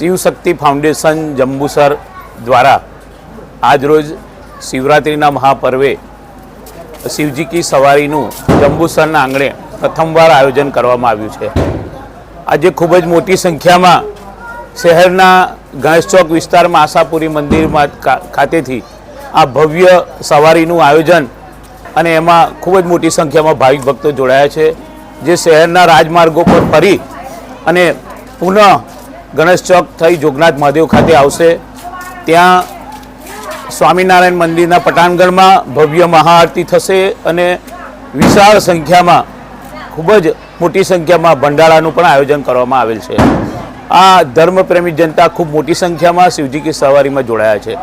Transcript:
Shivshakti foundation Jambusar દ્વારા આજરોજ શિવરાત્રિના મહાપર્વે શિવજી કી સવારીનું જંબુસરના આંગણે પ્રથમવાર આયોજન કરવામાં આવ્યું છે. આજે ખૂબ જ મોટી સંખ્યામાં શહેરના ગણેશ વિસ્તારમાં આશાપુરી મંદિરમાં ખાતેથી આ ભવ્ય સવારીનું આયોજન અને એમાં ખૂબ જ મોટી સંખ્યામાં ભાવિક ભક્તો જોડાયા છે. જે શહેરના રાજમાર્ગો પર ફરી અને પુનઃ ગણેશ ચોક થઈ જોગનાથ મહાદેવ ખાતે આવશે. ત્યાં સ્વામિનારાયણ મંદિરના પટાંગણમાં ભવ્ય મહાઆરતી થશે અને વિશાળ સંખ્યામાં, ખૂબ જ મોટી સંખ્યામાં ભંડારાનું પણ આયોજન કરવામાં આવેલ છે. આ ધર્મપ્રેમી જનતા ખૂબ મોટી સંખ્યામાં શિવજી કી સવારીમાં જોડાયા છે.